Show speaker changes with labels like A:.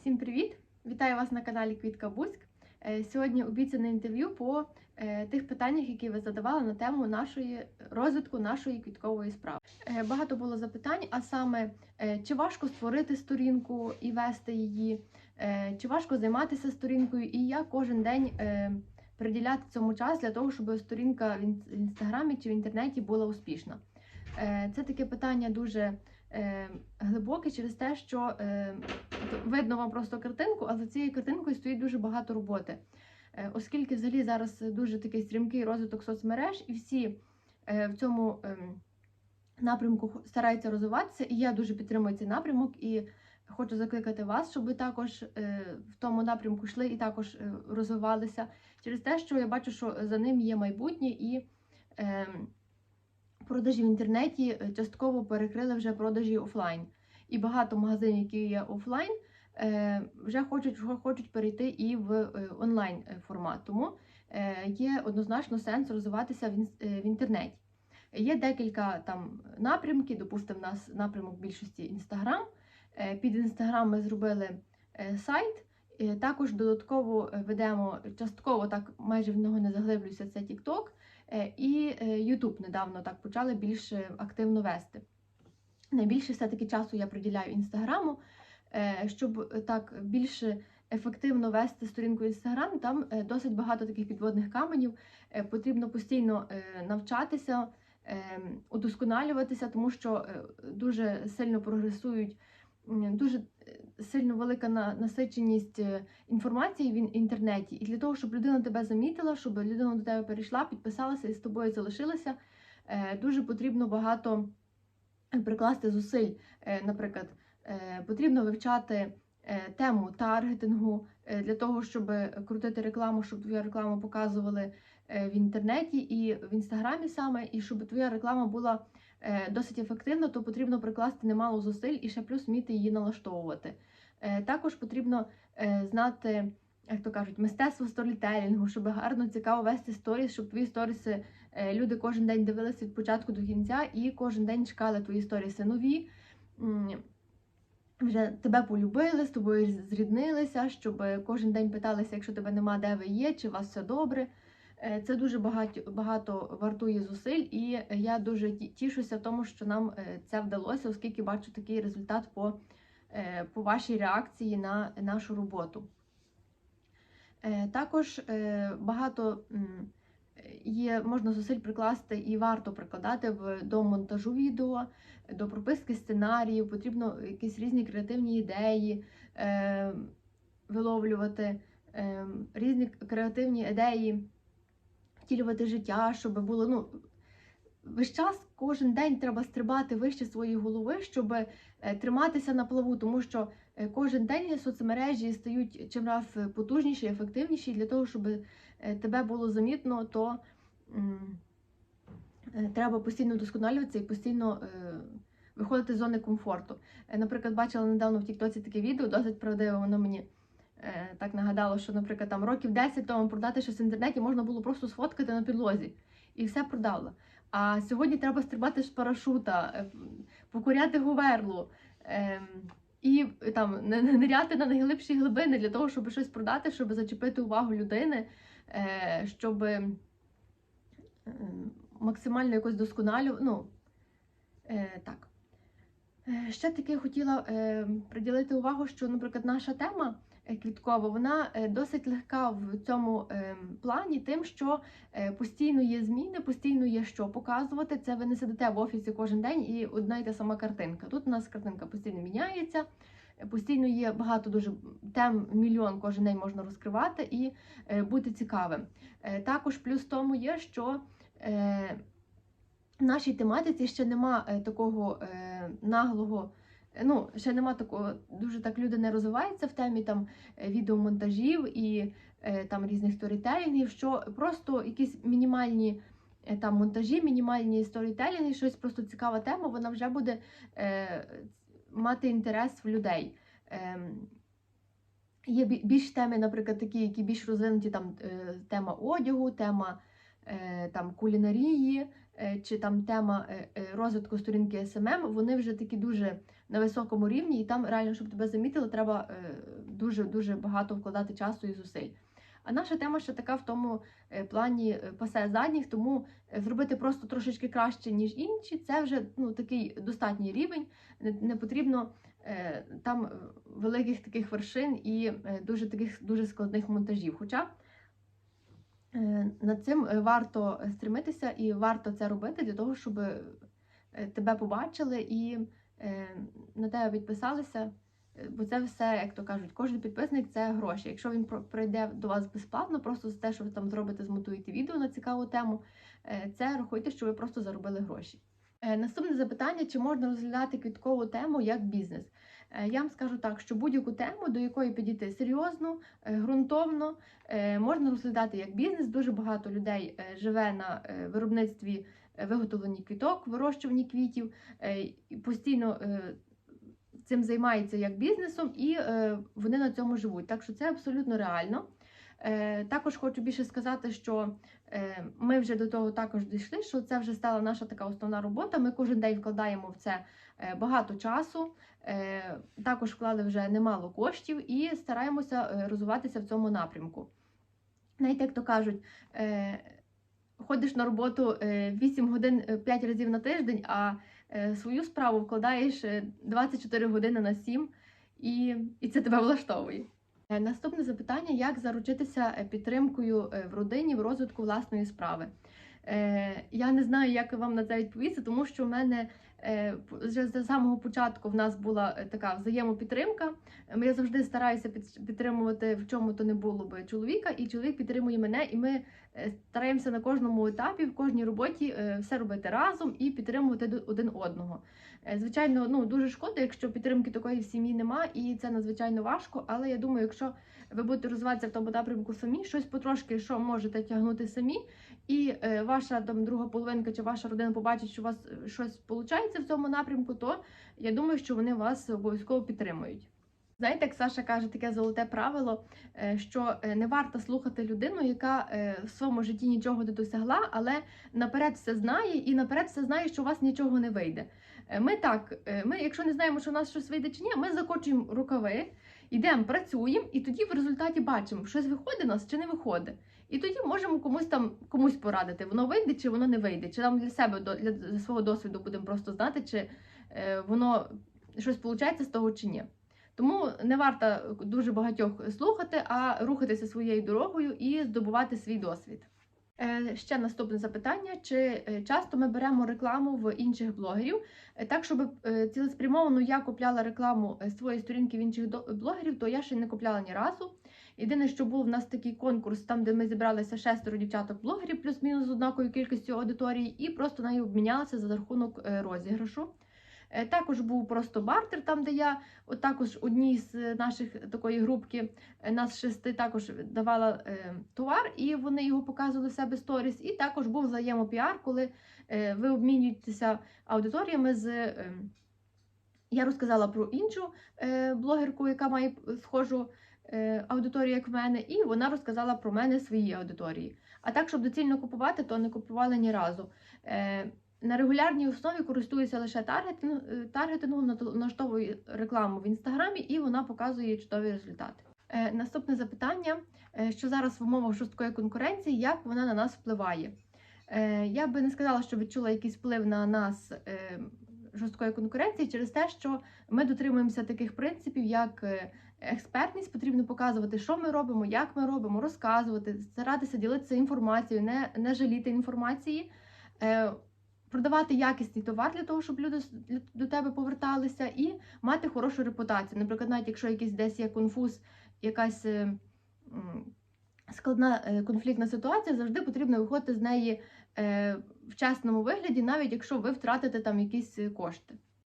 A: Всім привіт! Вітаю вас на каналі Квітка Бузьк. Е, Сьогодні обіцяне інтерв'ю по е, тих питаннях, які ви задавали на тему нашої розвитку нашої квіткової справи. Е, Багато було запитань, а саме чи важко створити сторінку і вести її, чи важко займатися сторінкою, і як кожен день приділяти цьому час для того, щоб сторінка в інстаграмі чи в інтернеті була успішна. Це таке питання дуже глибоке через те, що е, видно вам просто картинку, а за цією картинкою стоїть дуже багато роботи. Е, Оскільки взагалі зараз дуже такий стрімкий розвиток соцмереж, і всі е, в цьому ем, напрямку стараються розвиватися, і я дуже підтримую цей напрямок і хочу закликати вас, щоб ви також е, в тому напрямку йшли і також е, розвивалися через те, що я бачу, що за ним є майбутнє і. Продажі в інтернеті е, частково перекрили вже продажі офлайн. І багато магазинів, які є офлайн, е, вже хочуть, хочуть перейти і в е, онлайн формат. Тому є однозначно сенс розвиватися в інтернеті. Є декілька там напрямків, допустимо, в нас напрямок більшості Інстаграм. Під Інстаграм ми зробили сайт. Також додатково ведемо частково, так майже в нього не заглиблююся, це TikTok. Е, І е, YouTube недавно так почали більш активно вести. Найбільше все-таки часу я приділяю інстаграму, е, щоб так більше ефективно вести сторінку інстаграм. Там досить багато таких підводних каменів. Потрібно постійно навчатися, е, удосконалюватися, тому що дуже сильно прогресують. Дуже е, сильно велика насиченість е, інформації в інтернеті, і для того, щоб людина тебе замітила, щоб людина до тебе перейшла, підписалася і з тобою залишилася, е, дуже потрібно багато прикласти зусиль. Наприклад, потрібно вивчати тему таргетингу для того, щоб крутити рекламу, щоб твою рекламу показували в інтернеті і в інстаграмі саме, і щоб твоя реклама була досить ефективна, то потрібно прикласти немало зусиль і ще плюс вміти її налаштовувати. Е, Також потрібно е, знати, як то кажуть, мистецтво сторітелінгу, щоб гарно цікаво вести сторіс, щоб твої сторіси е, люди кожен день дивилися від початку до кінця і кожен день чекали твої сторіси нові. Вже тебе полюбили, з тобою зріднилися, щоб кожен день питалися, якщо тебе нема, де ви є, чи у вас все добре. Е, Це дуже багато, багато вартує зусиль, і я дуже ті- тішуся тому, що нам е, це вдалося, оскільки бачу такий результат по, е, по вашій реакції на нашу роботу. Також багато є, можна зусиль прикласти і варто прикладати до монтажу відео, до прописки сценаріїв, потрібно якісь різні креативні ідеї виловлювати, різні креативні ідеї втілювати життя, щоб було ну. Весь час, кожен день треба стрибати вище своєї голови, щоб е, триматися на плаву, тому що е, кожен день соцмережі стають чимраз потужніші, ефективніші. Для того, щоб е, тебе було замітно, то треба постійно вдосконалюватися і постійно виходити з зони комфорту. Наприклад, бачила недавно в Тіктоці таке відео, досить правдиве, воно мені так нагадало, що, наприклад, там років 10 тому продати щось в інтернеті можна було просто сфоткати на підлозі і все продала. А сьогодні треба стрибати з парашута, е, покоряти говерлу. ем, І там не- не- ниряти на найглибші глибини для того, щоб щось продати, щоб зачепити увагу людини, е, щоб ем, максимально якось досконалю. Ну, е, так. Е, Ще таки хотіла е, приділити увагу, що, наприклад, наша тема е, квіткова, вона е, досить легка в цьому е, плані, тим, що е, постійно є зміни, постійно є що показувати. Це ви не сидите в офісі кожен день і одна й та сама картинка. Тут у нас картинка постійно міняється, е, постійно є багато дуже тем, мільйон кожен день можна розкривати і е, бути цікавим. Е, Також плюс тому є, що е, в нашій тематиці ще нема е, такого е, наглого. Е, Ну, ще нема такого, дуже так люди не розвиваються в темі там е, відеомонтажів і е, там різних сторітелінгів, що просто якісь мінімальні е, там монтажі, мінімальні сторітелінги, щось просто цікава тема, вона вже буде е, мати інтерес в людей. Ем, Є більш теми, наприклад, такі, які більш розвинуті, там е, тема одягу, тема е, там кулінарії, е, чи там тема е, е, розвитку сторінки SMM, вони вже такі дуже на високому рівні, і там реально, щоб тебе замітили, треба е, дуже дуже багато вкладати часу і зусиль. А наша тема ще така в тому е, плані е, пасе задніх, тому е, зробити просто трошечки краще, ніж інші, це вже ну, такий достатній рівень. Не, потрібно там великих таких вершин і дуже таких дуже складних монтажів. Хоча над цим варто стремитися і варто це робити для того, щоб тебе побачили і на тебе підписалися. Е, Бо це все, як то кажуть, кожен підписник це гроші. Якщо він прийде до вас безплатно, просто за те, що ви там зробите, змотуєте відео на цікаву тему, е, це рахуйте, що ви просто заробили гроші. Е, Наступне запитання: чи можна розглядати квіткову тему як бізнес? Е, Я вам скажу так, що будь-яку тему, до якої підійти серйозно, е, ґрунтовно, е, можна розглядати як бізнес. Дуже багато людей е, живе на е, виробництві е, виготовленні квіток, вирощуванні квітів, е, постійно е, цим займається як бізнесом, і е, вони на цьому живуть. Так що це абсолютно реально. Також хочу більше сказати, що ми вже до того також дійшли, що це вже стала наша така основна робота. Ми кожен день вкладаємо в це багато часу. Також вклали вже немало коштів і стараємося розвиватися в цьому напрямку. Знаєте, як то кажуть, ходиш на роботу е, 8 годин 5 разів на тиждень, а е, свою справу вкладаєш е, 24 години на 7, і, і це тебе влаштовує. Е, Наступне запитання: як заручитися е, підтримкою е, в родині в розвитку власної справи? Е, Я не знаю, як вам на це відповісти, тому що в мене е, вже з самого початку в нас була е, така взаємопідтримка. Я завжди стараюся підтримувати в чому то не було би чоловіка, і чоловік підтримує мене, і ми е, стараємося на кожному етапі, в кожній роботі е, все робити разом і підтримувати один одного. Е, Звичайно, ну дуже шкода, якщо підтримки такої в сім'ї нема, і це надзвичайно важко. Але я думаю, якщо ви будете розвиватися в тому напрямку самі, щось потрошки, що можете тягнути самі, і е, ваша там друга половинка чи ваша родина побачить, що у вас е, щось виходить в цьому напрямку, то я думаю, що вони вас обов'язково підтримують. Знаєте, як Саша каже, таке золоте правило, е, що е, не варто слухати людину, яка в своєму житті нічого не досягла, але наперед все знає і наперед все знає, що у вас нічого не вийде. Ми так, ми, якщо не знаємо, що у нас щось вийде чи ні, ми закочуємо рукави, йдемо, працюємо, і тоді в результаті бачимо, щось виходить у нас чи не виходить. І тоді можемо комусь там комусь порадити, воно вийде чи воно не вийде, чи нам для себе для свого досвіду будемо просто знати, чи е, воно щось виходить з того чи ні. Тому не варто дуже багатьох слухати, а рухатися своєю дорогою і здобувати свій досвід. Е, Ще наступне запитання: чи е, часто ми беремо рекламу в інших блогерів? Е, Так, щоб цілеспрямовано я купляла рекламу своєї сторінки в інших блогерів, то я ще не купляла ні разу. Єдине, що був в нас такий конкурс, там, де ми зібралися шестеро дівчаток-блогерів, плюс-мінус з однаковою кількістю аудиторії, і просто нею обмінялися за рахунок розіграшу. Е, Також був просто бартер, там, де я також одній з наших такої групки, е, нас шести, також давала е, товар, і вони його показували в себе сторіс. І також був взаємопіар, коли ви обмінюєтеся аудиторіями з. е, я розказала про іншу блогерку, яка має схожу аудиторію, як в мене, і вона розказала про мене свої аудиторії. А так, щоб доцільно купувати, то не купували ні разу. На регулярній основі користуюся лише е, таргетингом, налаштовую рекламу в інстаграмі, і вона показує чудові результати. Е, наступне запитання: е, що зараз в умовах жорсткої конкуренції, як вона на нас впливає? Я би не сказала, що відчула якийсь вплив на нас жорсткої конкуренції через те, що ми дотримуємося таких принципів, як експертність, потрібно показувати, що ми робимо, як ми робимо, розказувати, старатися ділитися інформацією, не, не жаліти інформації, продавати якісний товар для того, щоб люди до тебе поверталися, і мати хорошу репутацію. Наприклад, навіть якщо якийсь десь є конфуз, якась е, складна е, конфліктна ситуація, завжди потрібно виходити з неї е, в чесному вигляді, навіть якщо ви втратите там якісь кошти.